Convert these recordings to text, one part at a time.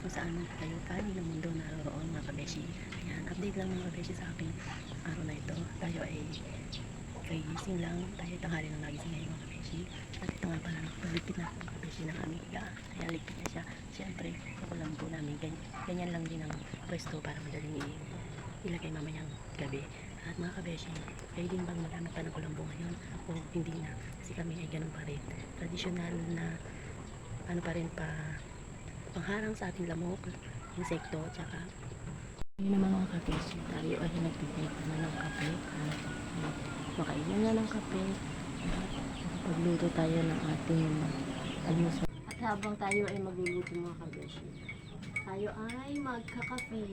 kung saan kayo panig ng mundo naroon mga kabeshi. Ayan, update lang mga kabeshi sa aking araw na ito. Tayo ay kagising lang. Tayo tanghali ng nagising ngayon mga kabeshi. At ito nga pala, pagligpit na mga kabeshi ng aming higaan. Ayan, ligpit na siya. Siyempre, ako lang po namin. Ganyan, ganyan lang din ang pwesto para madaling ilagay mamayang gabi. At mga kabeshi, kayo din bang magamit pa ng kulambo ngayon? O hindi na? Kasi kami ay ganun pa rin. Traditional na ano pa rin pa pangharang sa ating lamok, insekto, tsaka yun naman mga kabeshi, tayo ay nagpipita na ng kape. At uh, makainom na ng kape. At pagluto tayo ng ating almusal. At habang tayo ay magluluto mga kabeshi, tayo ay magkakape.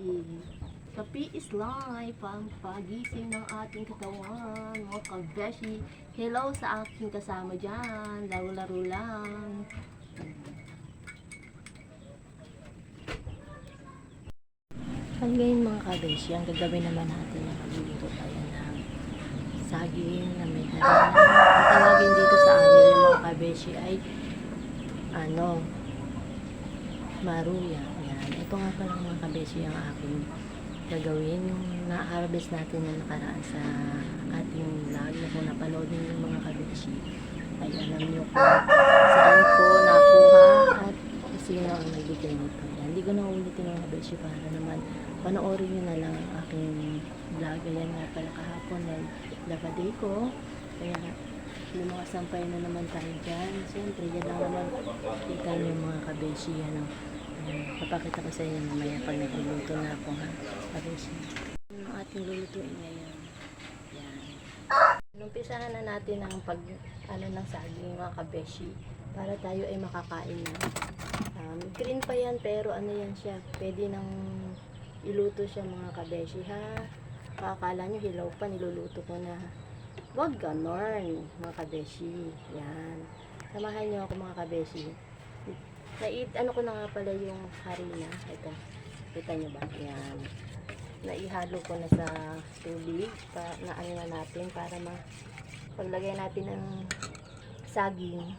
Kape is life, pampagising ng ating katawan, mga kabeshi. Hello sa aking kasama dyan, laro-laro lang. At ngayon mga kabeshi, ang gagawin naman natin ay magluluto tayo ng saging na may harina. Ang tawagin dito sa amin yung mga kabeshi ay ano, maruya. Yan. Ito nga pala mga kabeshi ang aking gagawin. Yung na-harvest natin na nakaraan sa ating vlog na kung napanood yung mga kabeshi ay alam niyo kung saan ko nakuha at sino ang nagbigay nito. Yan. Hindi ko na kabeshi para naman panoorin nyo na lang ang aking vlog. Ayan nga pala kahapon ay lava day ko. Kaya yung mga sampay na naman tayo dyan. Siyempre, yan lang naman kita nyo mga kabeshi. Ano. Ayan, papakita ko sa inyo mamaya pag nagluluto na ako ha. Kabeshi. Yung ating lulutuin ngayon. Yan. Numpisahan na natin ang pag ano ng saging mga kabeshi para tayo ay makakain na. Green pa yan pero ano yan siya, pwede nang iluto siya mga kabeshi ha. Kakala nyo hilaw pa, niluluto ko na. Huwag ganon mga kabeshi. Yan. Samahan nyo ako mga kabeshi. Nait, ano ko na nga pala yung harina. Ito. Kita nyo ba? Yan. Naihalo ko na sa tubig. Pa, na ano na natin para ma paglagay natin ng saging.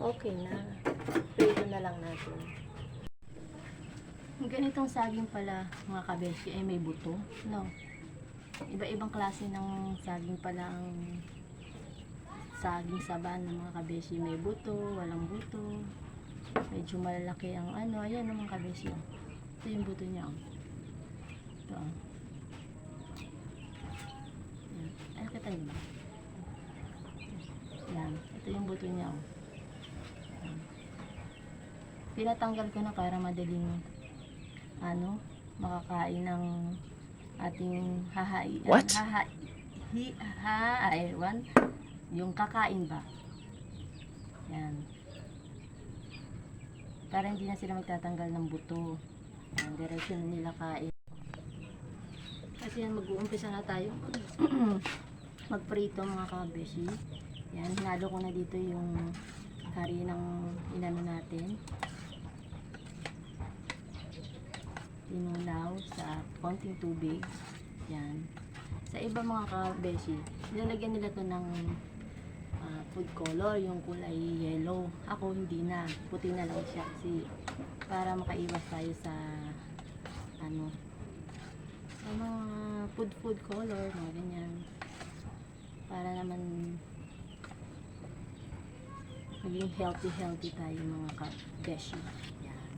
Okay na. Prito na lang natin. Ganitong saging pala, mga kabeshi, ay may buto. No. Iba-ibang klase ng saging pala ang saging saban ng mga kabeshi. May buto, walang buto. Medyo malalaki ang ano. Ayan ang mga kabeshi. oh. Ito yung buto niya. oh. Ito. oh. Ayan. Ay, kita niyo ba? Yan. Ito yung buto niya. Ayan. Pinatanggal ko na para madaling ano, makakain ng ating hahai. What? Haha, hi, ha, one, yung kakain ba? Yan. Para hindi na sila magtatanggal ng buto. Yan, diretso na nila kain. Kasi yan, mag-uumpisa na tayo. Magprito mga kabeshi. Yan, hinalo ko na dito yung kari ng inano natin. Tinulaw sa konting tubig. Yan. Sa iba mga kabeshi, nilalagyan nila to ng ah, food color, yung kulay yellow. Ako hindi na, puti na lang siya kasi para makaiwas tayo sa ano sa mga food food color, mga ganyan. Para naman maging healthy healthy tayo mga kabeshi. Yan.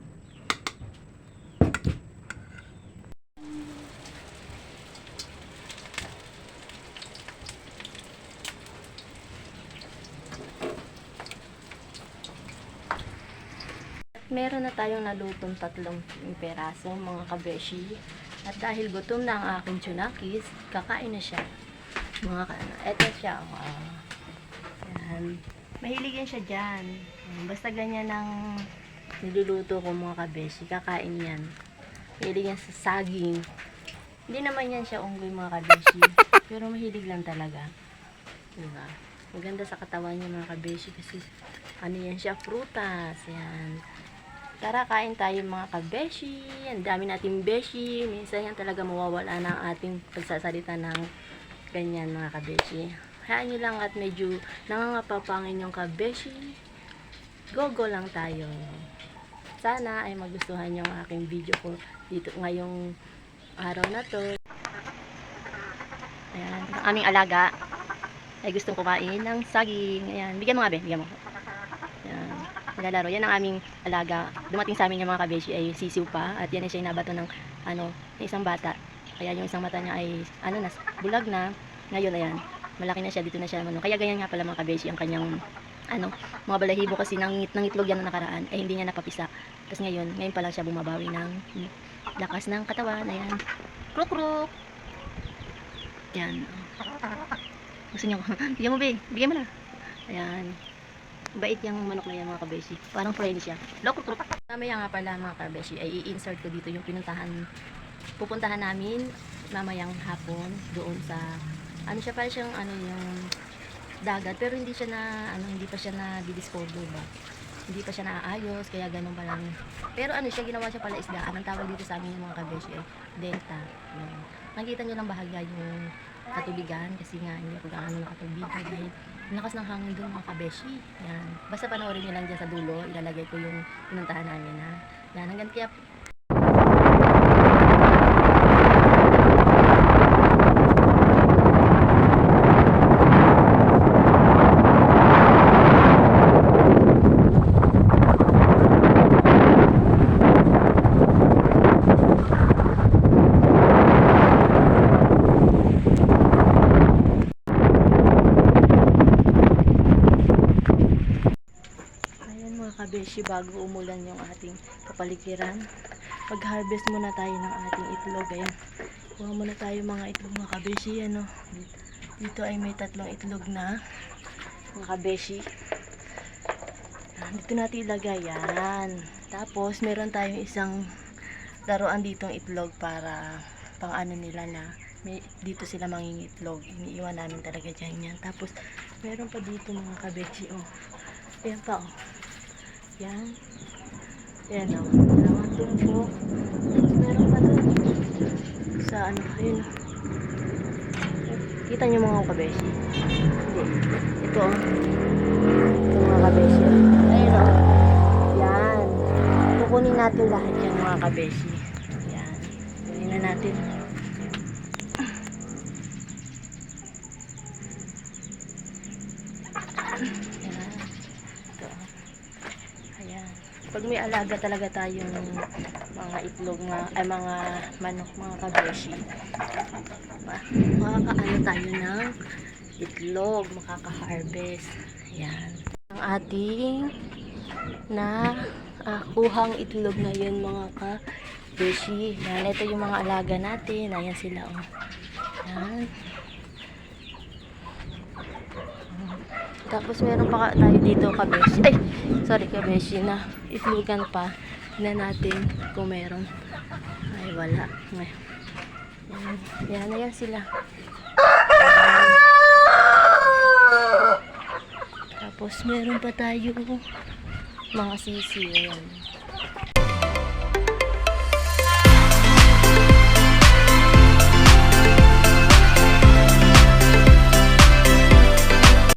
At meron na tayong nalutong tatlong peraso mga kabeshi. At dahil gutom na ang aking tsunakis, kakain na siya. Mga ka eto siya. Oh. Yan. Mahilig yan siya dyan. Yan. Basta ganyan ang niluluto ko mga kabeshi. Kakain yan. Mahilig yan sa saging. Hindi naman yan siya unggoy mga kabeshi. Pero mahilig lang talaga. Diba? Maganda sa katawan niya mga kabeshi kasi ano yan siya, prutas. Yan. Tara, kain tayo mga kabeshi. Ang dami nating beshi. Minsan yan talaga mawawala ng ating pagsasalita ng ganyan mga kabeshi. Hayaan nyo lang at medyo nangangapa pa ang inyong kabeshi. go-go lang tayo. Sana ay magustuhan yung aking video ko dito ngayong araw na to. Ayan, ang aming alaga ay gustong kumain ng saging. Ayan, bigyan mo nga, be. Bigyan mo. Ayan, nilalaro. Yan ang aming alaga. Dumating sa amin yung mga kabeshi ay sisiw pa. At yan ay siya inabato ng, ano, ng isang bata. Kaya yung isang mata niya ay, ano na, bulag na. Ngayon, ayan, malaki na siya. Dito na siya, ano. Kaya ganyan nga pala mga kabeshi ang kanyang, ano, mga balahibo kasi nang ng itlog yan na nakaraan ay hindi niya napapisa. Tapos ngayon, ngayon pa lang siya bumabawi ng lakas ng katawan. Ayan. Kruk kruk. Yan. Gusto niyo, bigyan mo, be. Bigyan mo na. Ayan. Bait yung manok na yan, mga kabeshi. Parang friendly siya. Loko, kruk. Mamaya nga pala, mga kabeshi, ay i-insert ko dito yung pinuntahan, pupuntahan namin mamayang hapon doon sa, ano siya pa siyang, ano yung dagat, pero hindi siya na, ano, hindi pa siya na didispose ba? Hindi pa siya naaayos, kaya ganun pa lang. Pero ano siya, ginawa siya pala isdaan. Ang tawag dito sa amin yung mga kabeshi ay delta. Yan. Nakikita nyo lang bahagya yung katubigan kasi nga hindi ako gaano nakatubig dahil lakas ng hangin doon mga kabeshi. Yan. Basta panoorin nyo lang dyan sa dulo, ilalagay ko yung pinuntahan namin ha. Yan, hanggang kaya Ayan mga kabeshi, bago umulan yung ating kapaligiran, mag-harvest muna tayo ng ating itlog. Ayan, kuha muna tayo mga itlog mga kabeshi. Ano, dito ay may tatlong itlog na mga kabeshi. Dito natin ilagay yan. Tapos, meron tayong isang laruan ditong itlog para pang ano nila na may, dito sila mangingitlog. Iniiwan namin talaga dyan yan. Tapos, meron pa dito mga kabeshi. Oh, Ayan pa, oh. Yan. Ayan, oh. Dalawang. Tapos meron pa doon. Sa ano, ayun. oh. Kita niyo mga kabeshi? Hindi. Ito, oh. Ito mga kabeshi. oh. Ayun, oh. Yan. Kukunin natin lahat yan mga kabeshi. Yan. Kunin na natin. Ayan. Ito. Ayan. Pag may alaga talaga tayong mga itlog nga, ay mga manok, mga kabeshi, ma- makakaano tayo ng itlog, makaka-harvest. Ayan. Ang ating na ah, kuhang itlog na yun mga ka-beshi. Yan, ito yung mga alaga natin. Ayan sila, oh. Yan. Tapos meron pa tayo dito kabeshi. Ay, sorry kabeshi na itlogan pa. na natin kung meron. Ay, wala. Ngayon. Yan, yan na yan sila. Ayan. Tapos meron pa tayo mga sisi. Ayan.